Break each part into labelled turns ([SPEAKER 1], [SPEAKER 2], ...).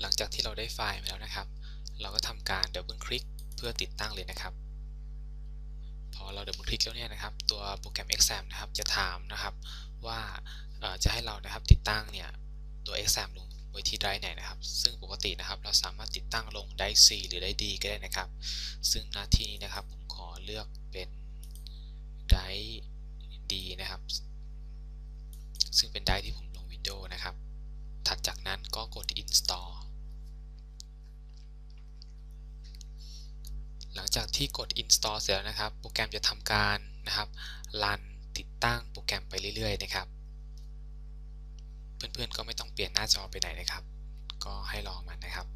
[SPEAKER 1] หลังจากที่เราได้ไฟล์มาแล้วนะครับ เราก็ทำการดับเบิลคลิกเพื่อติดตั้งเลยนะครับ พอเราดับเบิลคลิกแล้วเนี่ยนะครับ ตัวโปรแกรม exam นะครับจะถามนะครับว่าจะให้เรานะครับติดตั้งเนี่ยตัว exam ลงไว้ที่ไดร์ไหนนะครับ ซึ่งปกตินะครับเราสามารถติดตั้งลงไดร์ C หรือไดร์ D ก็ได้นะครับ ซึ่งหน้าที่นี้นะครับผมขอเลือกเป็นไดรฟ์ D นะครับ ซึ่งเป็นไดร์ที่ผมลง Windows นะครับ ถัดจากนั้นก็กด install หลังจาก ที่กด install เสร็จแล้วนะครับ โปรแกรมจะทำการนะครับรันติดตั้งโปรแกรมไปเรื่อยๆนะครับ เพื่อนๆก็ไม่ต้องเปลี่ยนหน้าจอไปไหนนะครับ ก็ให้รอมันนะครับ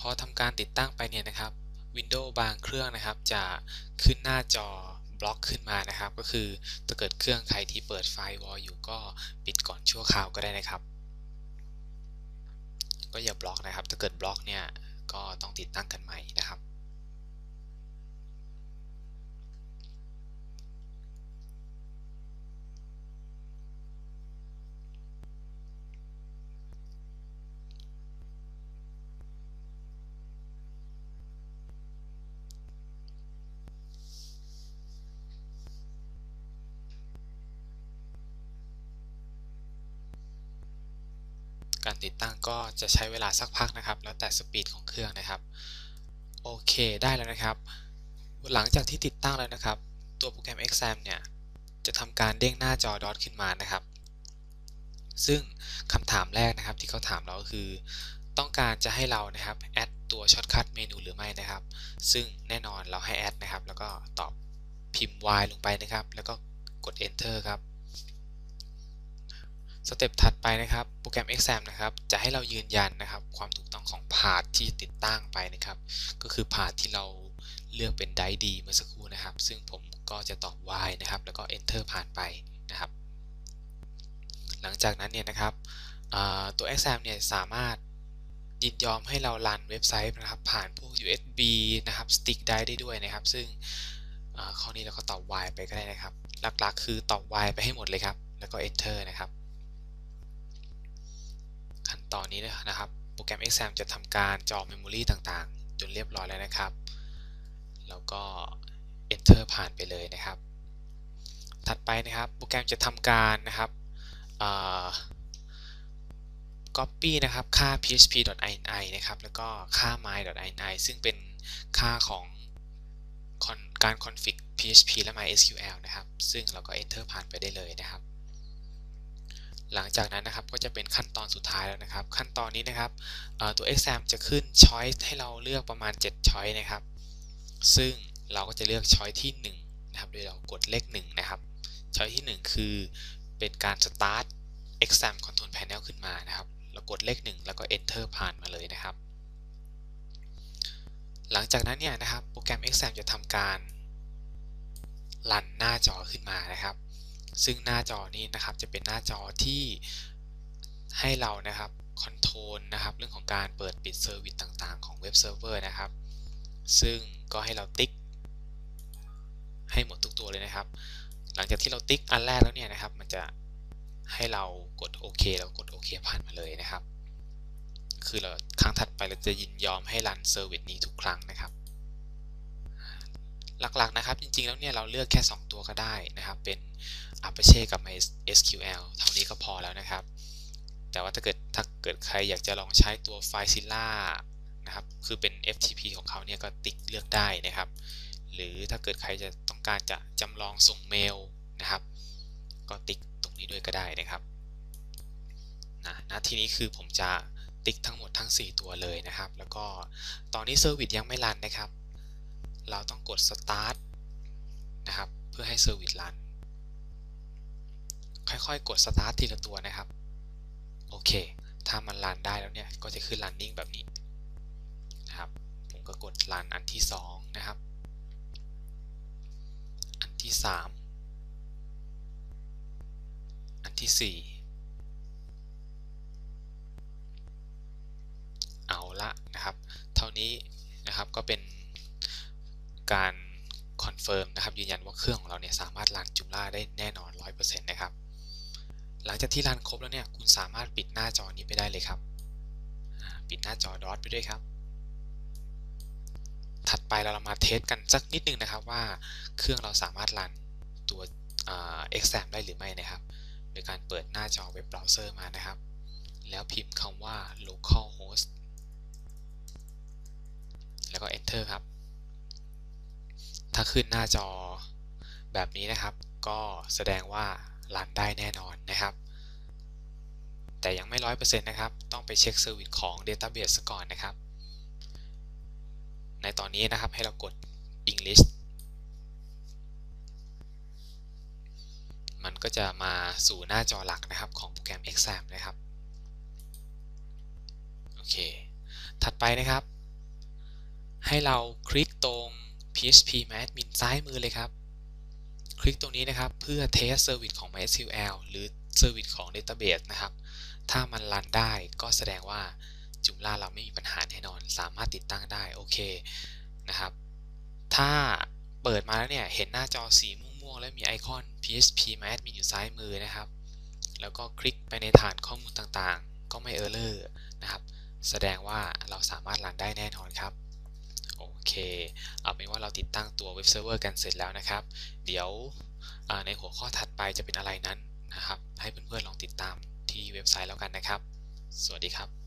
[SPEAKER 1] พอทำการติดตั้งไปเนี่ยนะครับ Windows บางเครื่องนะครับ จะขึ้นหน้าจอบล็อกขึ้นมานะครับ ก็คือถ้าเกิดเครื่องใครที่เปิดไฟวอลอยู่ก็ปิดก่อนชั่วคราวก็ได้นะครับ ก็อย่าบล็อกนะครับ ถ้าเกิดบล็อกเนี่ยก็ต้องติดตั้งกันใหม่นะครับ การติดตั้งก็จะใช้เวลาสักพักนะครับ แล้วแต่สปีดของเครื่องนะครับ โอเคได้แล้วนะครับ หลังจากที่ติดตั้งแล้วนะครับ ตัวโปรแกรม exam เนี่ยจะทำการเด้งหน้าจอดอทขึ้นมานะครับ ซึ่งคำถามแรกนะครับที่เขาถามเราก็คือ ต้องการจะให้เรานะครับแอดตัวช็อตคัทเมนูหรือไม่นะครับ ซึ่งแน่นอนเราให้แอดนะครับ แล้วก็ตอบพิมพ์ y ลงไปนะครับ แล้วก็กด enter ครับ สเต็ปถัดไปนะครับโปรแกรม exam นะครับจะให้เรายืนยันนะครับความถูกต้องของพาธที่ติดตั้งไปนะครับ ก็คือพาธที่เราเลือกเป็นไดดีเมื่อสักครู่นะครับ ซึ่งผมก็จะตอบ y นะครับ แล้วก็ enter ผ่านไปนะครับ หลังจากนั้นเนี่ยนะครับตัว exam เนี่ยสามารถยินยอมให้เรารันเว็บไซต์นะครับผ่านพวก USB นะครับ stick ได้ได้ด้วยนะครับ ซึ่งข้อนี้เราก็ตอบ y ไปก็ได้นะครับ หลักๆ คือตอบ y ไปให้หมดเลยครับ แล้วก็ enter นะครับ นี้นะครับ โปรแกรม exam จะทำการจองเมมโมรีต่างๆ จนเรียบร้อยแล้วนะครับ แล้วก็ enter ผ่านไปเลยนะครับ ถัดไปนะครับ โปรแกรมจะทำการนะครับ copy นะครับ ค่า php.ini นะครับ แล้วก็ค่า my.ini ซึ่งเป็นค่าของการ config php และ mysql นะครับ ซึ่งเราก็ enter ผ่านไปได้เลยนะครับ หลังจากนั้นนะครับก็จะเป็นขั้นตอนสุดท้ายแล้วนะครับ ขั้นตอนนี้นะครับตัว exam จะขึ้น choice ให้เราเลือกประมาณ 7 choice นะครับ ซึ่งเราก็จะเลือก choice ที่1นะครับโดยเรากดเลข1นะครับ choice ที่ 1 คือเป็นการ start exam control panel ขึ้นมานะครับ เรากดเลข 1 แล้วก็ enter ผ่านมาเลยนะครับ หลังจากนั้นเนี่ยนะครับโปรแกรม exam จะทำการรันหน้าจอขึ้นมานะครับ ซึ่งหน้าจอนี้นะครับจะเป็นหน้าจอที่ให้เรานะครับคอนโทรลนะครับเรื่องของการเปิดปิดเซอร์วิสต่างๆ ของเว็บเซิร์ฟเวอร์นะครับ ซึ่งก็ให้เราติ๊ก ให้หมดทุกตัวเลยนะครับ หลังจากที่เราติ๊กอันแรกแล้วเนี่ยนะครับ มันจะให้เรากดโอเคแล้วกดโอเคผ่านมาเลยนะครับ คือเราครั้งถัดไปเราจะยินยอมให้รันเซอร์วิสนี้ทุกครั้งนะครับ หลักๆนะครับ จริงๆ แล้วเนี่ยเราเลือกแค่ 2 ตัวก็ได้นะครับ เป็น Apache กับ MySQL เท่านี้ก็พอแล้วนะครับ แต่ว่าถ้าเกิดถ้าเกิดใครอยากจะลองใช้ตัว FileZilla นะครับ คือเป็น FTP ของเขาเนี่ยก็ติ๊กเลือกได้นะครับ หรือถ้าเกิดใครจะต้องการจะจำลองส่งเมลนะครับ ก็ติ๊กตรงนี้ด้วยก็ได้นะครับนะนะทีนี้คือผมจะติ๊กทั้งหมดทั้ง 4 ตัวเลยนะครับ แล้วก็ตอนนี้เซอร์วิสยังไม่รันนะครับ เราต้องกด start นะครับ เพื่อให้เซอร์วิสรันค่อยๆ กด start ทีละตัวนะครับ โอเค ถ้ามันรันได้แล้วเนี่ย ก็จะขึ้น running แบบนี้นะครับ ผมก็กดรันอันที่ 2 นะครับ อันที่ 3 อันที่ 4เอาละนะครับ เท่านี้นะครับก็เป็น การคอนเฟิร์มนะครับยืนยันว่าเครื่องของเราเนี่ยสามารถรันจุล่าได้แน่นอน 100%นะครับหลังจากที่รันครบแล้วเนี่ยคุณสามารถปิดหน้าจอนี้ไปได้เลยครับ ปิดหน้าจอดอทไปด้วยครับ ถัดไปเรามาเทสกันสักนิดนึงนะครับว่าเครื่องเราสามารถรันตัว exam ได้หรือไม่นะครับโดยการเปิดหน้าจอเว็บเบราว์เซอร์มานะครับ แล้วพิมพ์คำว่า localhost แล้วก็ enter ครับ ถ้าขึ้นหน้าจอแบบนี้นะครับ ก็แสดงว่ารันได้แน่นอนนะครับ แต่ยังไม่ร้อยเปอร์เซ็นต์นะครับ ต้องไปเช็คเซอร์วิสของ Database ก่อนนะครับ ในตอนนี้นะครับให้เรากด English มันก็จะมาสู่หน้าจอหลักนะครับของโปรแกรม Exam นะครับ โอเค ถัดไปนะครับ ให้เราคลิกตรง PHP MyAdmin ซ้ายมือเลยครับ คลิกตรงนี้นะครับเพื่อเทสเซอร์วิสของ MySQL หรือเซอร์วิสของ Database นะครับ ถ้ามันรันได้ก็แสดงว่าจุมล่าเราไม่มีปัญหาแน่นอน สามารถติดตั้งได้โอเคนะครับ ถ้าเปิดมาแล้วเนี่ย เห็นหน้าจอสีม่วงๆ และมีไอคอน PHP MyAdmin อยู่ซ้ายมือนะครับ แล้วก็คลิกไปในฐานข้อมูลต่างๆ ก็ไม่เออร์เลอร์นะครับ แสดงว่าเราสามารถรันได้แน่นอนครับ โอเค เอาเป็นว่าเราติดตั้งตัวเว็บเซิร์ฟเวอร์กันเสร็จแล้วนะครับ เดี๋ยวในหัวข้อถัดไปจะเป็นอะไรนั้นนะครับ ให้เพื่อนๆลองติดตามที่เว็บไซต์แล้วกันนะครับ สวัสดีครับ